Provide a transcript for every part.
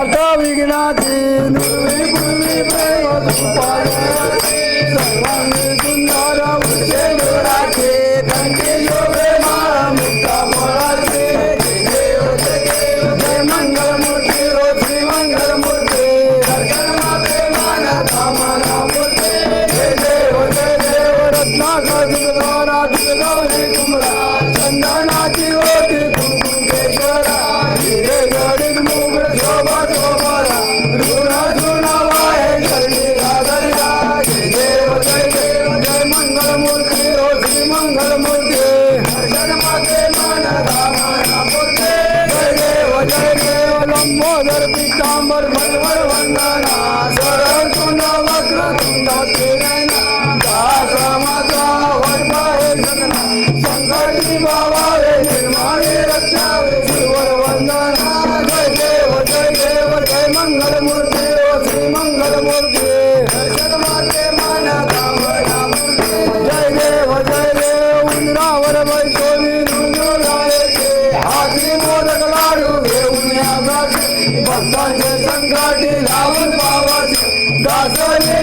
Tartavi Gnati Nuri Puri Prema Kupaya मंगल मूर्ती हर्षण माते मन रामायणा मूर्ती जय देव जय देव लंबोदर पितांबर भगवर वंदना. सरळ सुंद वक्र सुंद त्रिनयना दास पावन पावाचे गाजले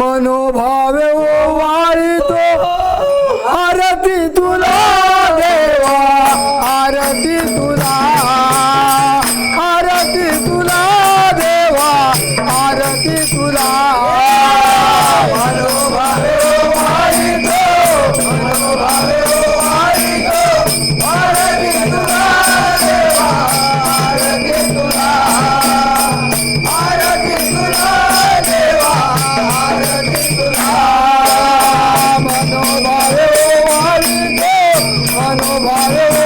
मनोभावे ভালো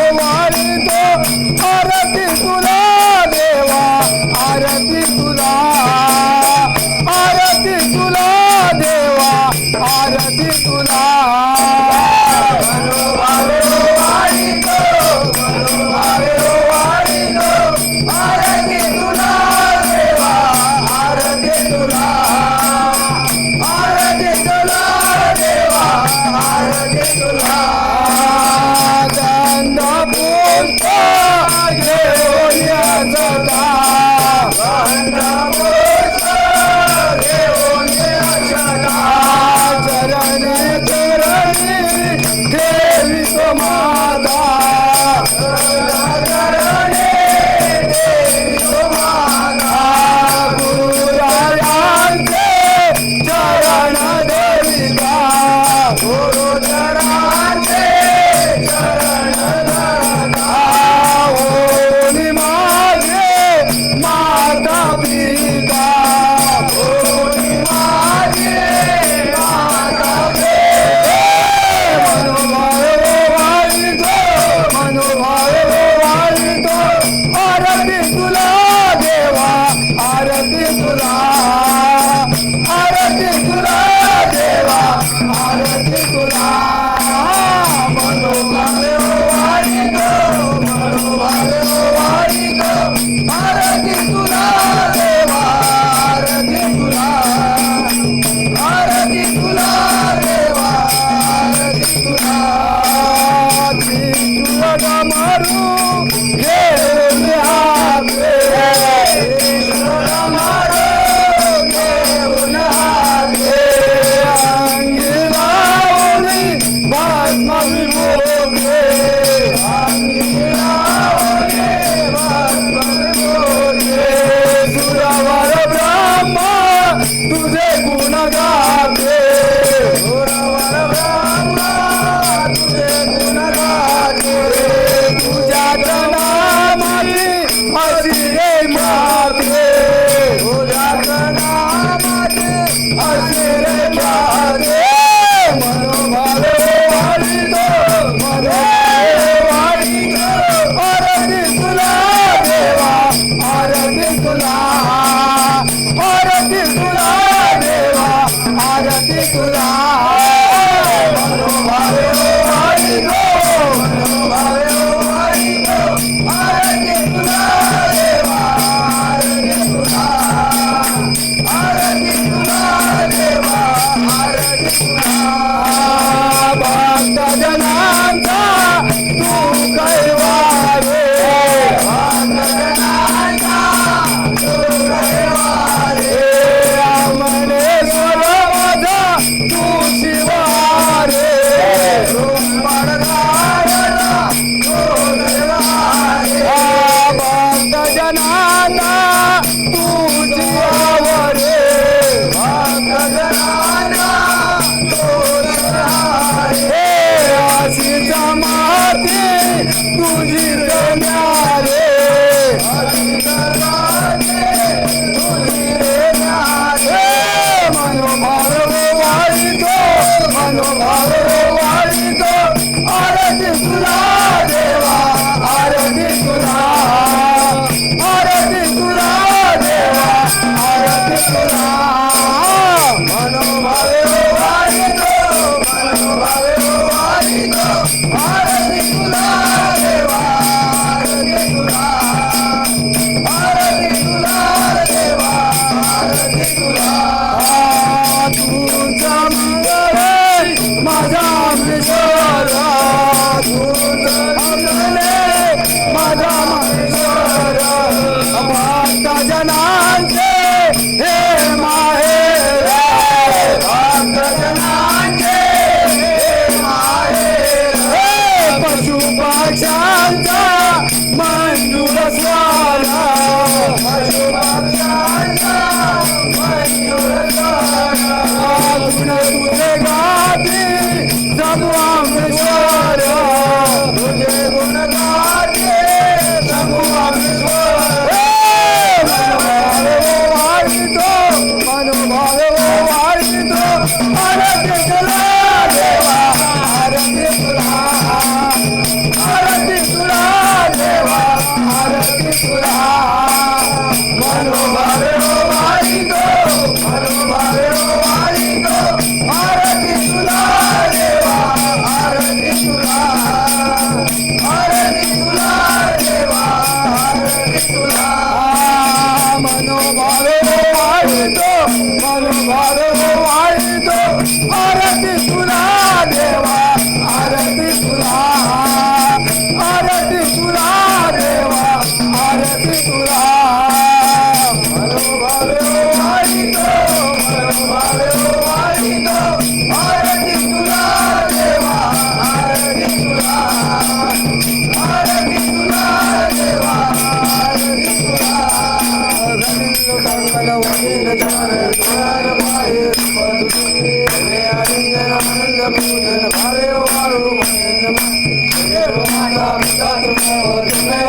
Islam! বুঝিত না রে Deus. Oh!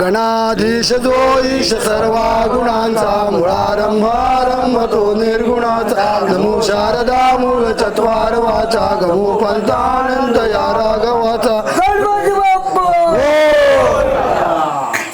गणाधीश जो ईश सर्वा गुणांचा मुळारंभारंभ तो निर्गुणाचा। नमो शारदा मूळ चत्वार वाचा गमो पंतानंद या रागव